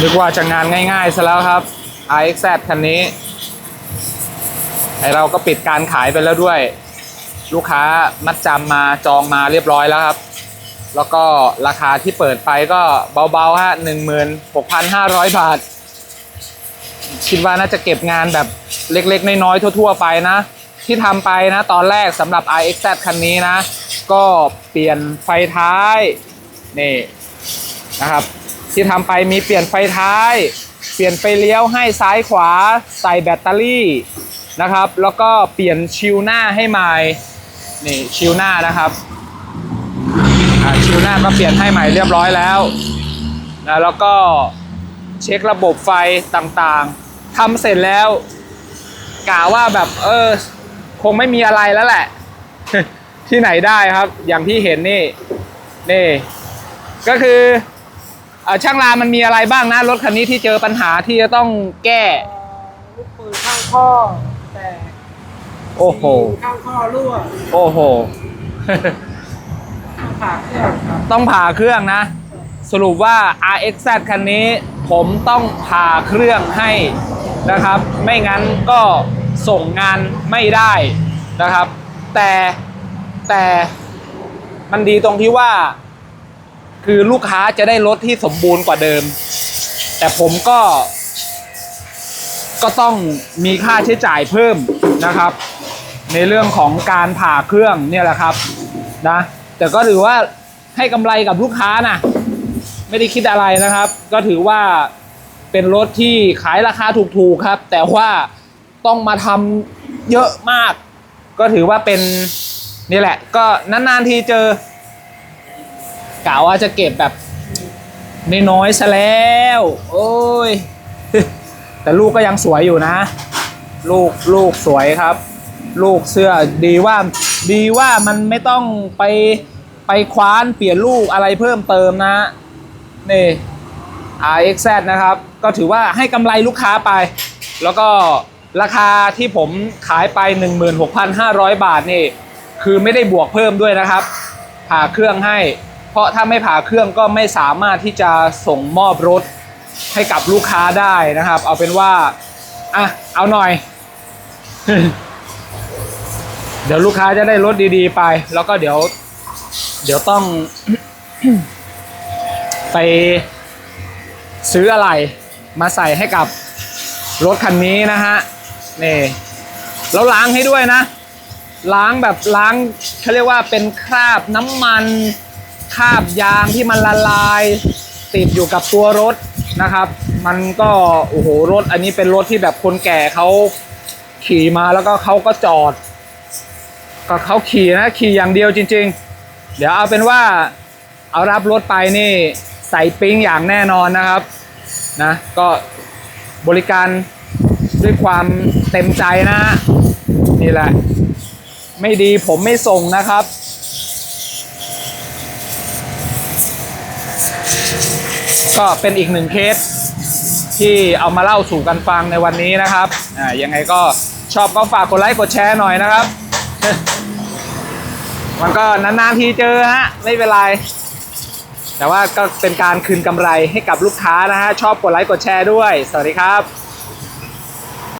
นึกว่าจะงานง่ายๆซะแล้วครับ RXZ คันนี้ไอเราก็ปิดการขายไปแล้วด้วย ลูกค้ามัดจำมาจองมาเรียบร้อยแล้วครับ แล้วก็ราคาที่เปิดไปก็เบาๆฮะหนึ่งหมื่นหกพันห้าร้อยบาท คิดว่าน่าจะเก็บงานแบบเล็กๆ น้อยๆทั่ว ๆ ไปนะ ที่ทำไปนะ ตอนแรกสำหรับ iXZ คันนี้นะ ก็เปลี่ยนไฟท้าย นี่นะครับ ที่ทำไปมีเปลี่ยนไฟท้าย เปลี่ยนไฟเลี้ยวให้ซ้ายขวา ใส่แบตเตอรี่นะครับ แล้วก็เปลี่ยนชิลหน้าให้ใหม่นี่ชิลหน้านะครับชิลหน้าก็เปลี่ยนให้ใหม่เรียบร้อยแล้วนะแล้วก็เช็คระบบไฟต่างๆทำเสร็จแล้วกะว่าแบบเออคงไม่มีอะไรแล้วแหละ ที่ไหนได้ครับ อย่างที่เห็นนี่นี่ ก็คือ ช่างรามมันมีอะไรบ้างนะรถคันนี้ที่เจอปัญหาที่จะต้องแก้ ลูกปืนข้างข้อแต่โอ้โหข้างข้อรั่วโอ้โหขาเครื่องครับต้องผ่าเครื่องนะ สรุปว่า RXZ คันนี้ผมต้องผ่าเครื่องให้นะครับ ไม่งั้นก็ส่งงานไม่ได้นะครับ แต่แต่มันดีตรงที่ว่า คือลูกค้าจะได้รถที่สมบูรณ์กว่าเดิม แต่ผมก็ ก็ต้องมีค่าใช้จ่ายเพิ่มนะครับ ในเรื่องของการผ่าเครื่องเนี่ยแหละครับนะแต่ก็ถือว่าให้กำไรกับลูกค้านะไม่ได้คิดอะไรนะครับ ก็ถือว่าเป็นรถที่ขายราคาถูกๆครับ แต่ว่าต้องมาทำเยอะมาก ก็ถือว่าเป็นนี่แหละ ก็นานๆทีเจอ กะว่าจะเก็บแบบน้อยๆซะแล้ว โอ้ย แต่ลูกก็ยังสวยอยู่นะ ลูกลูกสวยครับ ลูกเสื้อดีว่าดีว่ามันไม่ต้องไปไปคว้านเปลี่ยนลูกอะไรเพิ่มเติมนะ นี่ RXZ นะครับ ก็ถือว่าให้กำไรลูกค้าไป แล้วก็ราคาที่ผมขายไป 16,500 บาทนี่ คือไม่ได้บวกเพิ่มด้วยนะครับผ่าเครื่องให้ เพราะถ้าไม่ผ่าเครื่องก็ไม่สามารถที่จะส่งมอบรถให้กับลูกค้าได้นะครับ เอาเป็นว่าอะเอาหน่อย เดี๋ยวลูกค้าจะได้รถดีๆไป แล้วก็เดี๋ยว เดี๋ยวต้อง ไปซื้ออะไรมาใส่ให้กับรถคันนี้นะฮะนี่แล้วล้างให้ด้วยนะ ล้างแบบล้างเขาเรียกว่าเป็นคราบน้ำมัน คราบยางที่มันละลาย ติดอยู่กับตัวรถนะครับ มันก็โอ้โหรถอันนี้เป็นรถที่แบบคนแก่เขาขี่มาแล้วก็เขาก็จอด ก็เขาขี่นะขี่อย่างเดียวจริง ๆ เดี๋ยวเอาเป็นว่าเอารับรถไปนี่ใส่ปิ้งอย่างแน่นอนนะครับนะก็บริการด้วยความเต็มใจนะฮะนี่แหละ ไม่ดีผมไม่ส่งนะครับ ก็เป็นอีกหนึ่งเคสที่เอามาเล่าสู่กันฟังในวันนี้นะครับอ่ายังไงก็ชอบก็ฝากกดไลค์กดแชร์หน่อยนะครับ มันก็นานๆทีเจอฮะไม่เป็นไร แต่ว่าก็เป็นการคืนกำไรให้กับลูกค้านะฮะชอบกดไลค์กดแชร์ด้วย สวัสดีครับ